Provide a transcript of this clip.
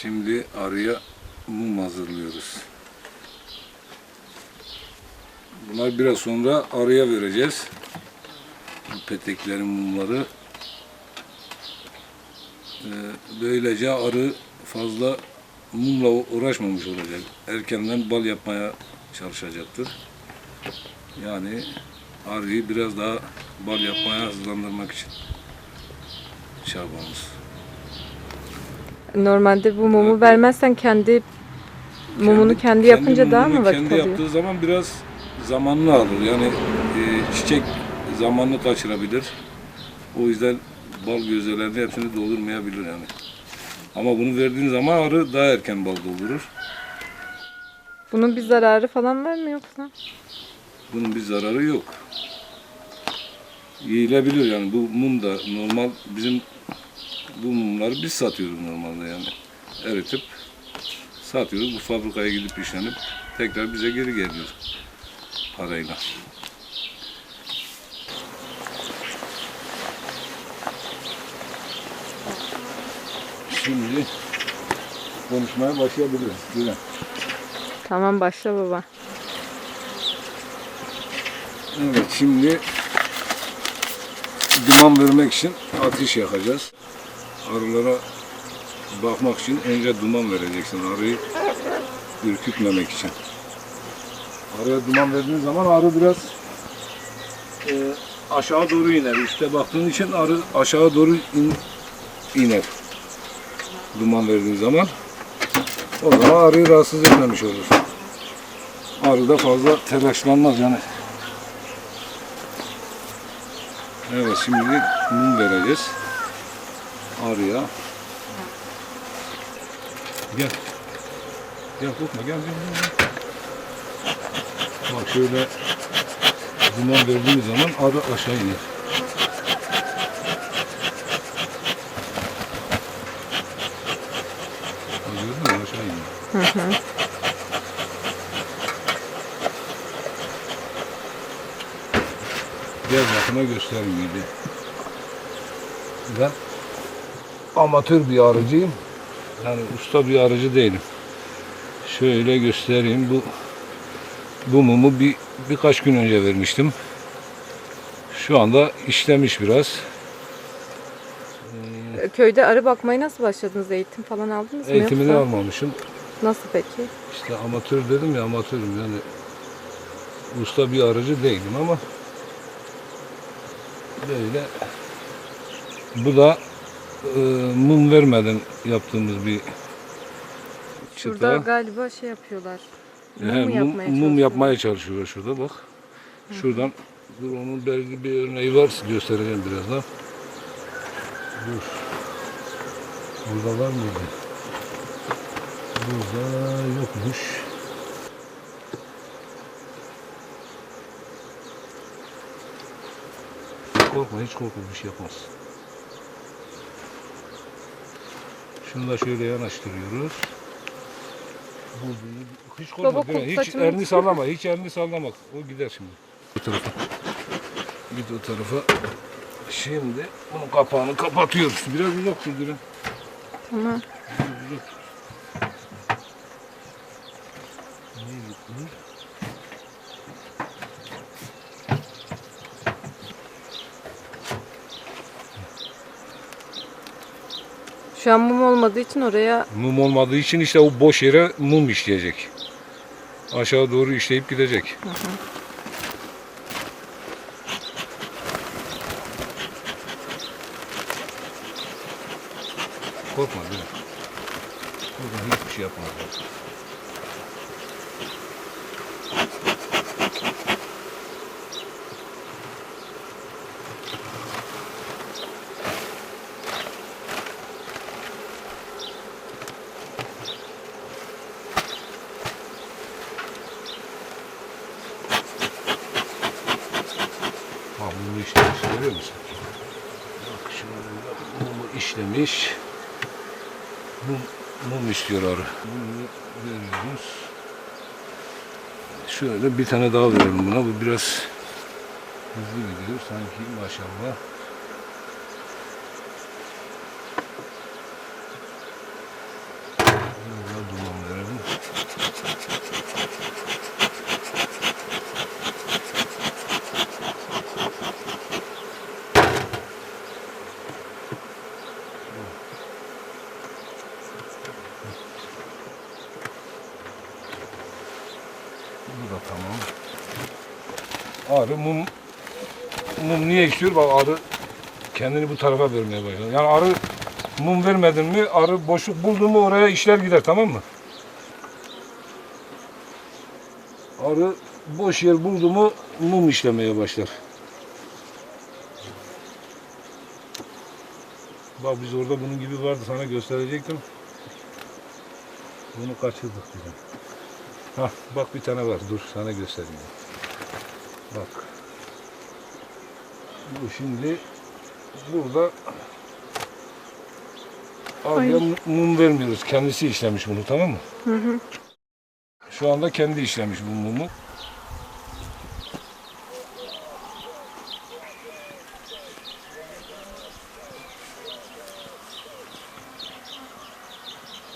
Şimdi arıya mum hazırlıyoruz. Bunlar biraz sonra arıya vereceğiz. Bu peteklerin mumları. Ee, böylece arı fazla mumla uğraşmamış olacak. Erkenden bal yapmaya çalışacaktır. Yani arıyı biraz daha bal yapmaya hızlandırmak için çabamız. Normalde bu mumu vermezsen kendi mumunu kendi, yapınca daha mı vakit kendi alıyor? yaptığı zaman biraz zamanını alır. Yani e, çiçek zamanını kaçırabilir. O yüzden bal gözelerini hepsini doldurmayabilir yani. Ama bunu verdiğin zaman arı daha erken bal doldurur. Bunun bir zararı falan var mı yoksa? Bunun bir zararı yok. Yiyilebilir yani bu mum da normal bizim bu mumları biz satıyoruz normalde yani. Eritip satıyoruz. Bu fabrikaya gidip işlenip tekrar bize geri geliyor parayla. Şimdi konuşmaya başlayabiliriz. Güven. Tamam başla baba. Evet şimdi duman vermek için ateş yakacağız. Arılara bakmak için önce duman vereceksin arıyı ürkütmemek için. Arıya duman verdiğin zaman arı biraz e, aşağı doğru iner. Üste baktığın için arı aşağı doğru in- iner. Duman verdiğin zaman. O zaman arıyı rahatsız etmemiş olur. Arı da fazla telaşlanmaz yani. Evet şimdi mum vereceğiz. Arıya. Gel. Gel korkma gel gel gel. Bak şöyle duman verdiğimiz zaman arı aşağı iner. Gördün mü aşağı iniyor. Gel bakıma göstereyim gibi. Ben amatör bir arıcıyım. Yani usta bir arıcı değilim. Şöyle göstereyim. Bu bu mumu bir birkaç gün önce vermiştim. Şu anda işlemiş biraz. Köyde arı bakmaya nasıl başladınız? Eğitim falan aldınız mı? Eğitimini yoksa? almamışım. Nasıl peki? İşte amatör dedim ya amatörüm yani usta bir aracı değilim ama böyle bu da e, mum vermeden yaptığımız bir Şurada çıta. galiba şey yapıyorlar. Mum, He, mu mum, yapmaya mum çalışıyorlar? yapmaya çalışıyor şurada bak. Şuradan dur onun belli bir örneği var göstereceğim birazdan. Dur. Burada var mıydı? Burada yokmuş. Korkma hiç korkma bir şey yapmaz. Şunu da şöyle yanaştırıyoruz. Bu, hiç korkma. Baba, değil mi? hiç saçını elini sallama, hiç elini sallama. O gider şimdi. Bu tarafa. Git o tarafa. Şimdi bunun kapağını kapatıyoruz. Biraz uzak dur Diren. Tamam. Biraz uzak dur. Niye gitmiyor? Şu an mum olmadığı için oraya Mum olmadığı için işte o boş yere mum işleyecek. Aşağı doğru işleyip gidecek. Korkma değil mi? Korkma hiçbir şey yapmaz. Bak mumu işlemiş görüyor musun? Bak şurada mumu işlemiş. Mum, mum istiyor arı. Bunu veriyoruz. Şöyle bir tane daha verelim buna. Bu biraz hızlı gidiyor sanki maşallah. Bu da tamam. Arı mum mum niye istiyor? Bak arı kendini bu tarafa vermeye başladı. Yani arı mum vermedin mi arı boşluk buldu mu oraya işler gider tamam mı? Arı boş yer buldu mu mum işlemeye başlar. Bak biz orada bunun gibi vardı sana gösterecektim. Bunu kaçırdık bizim. Hah bak bir tane var dur sana göstereyim. Bak. Bu şimdi burada arıya mu- mum vermiyoruz. Kendisi işlemiş bunu tamam mı? Şu anda kendi işlemiş bu mumu.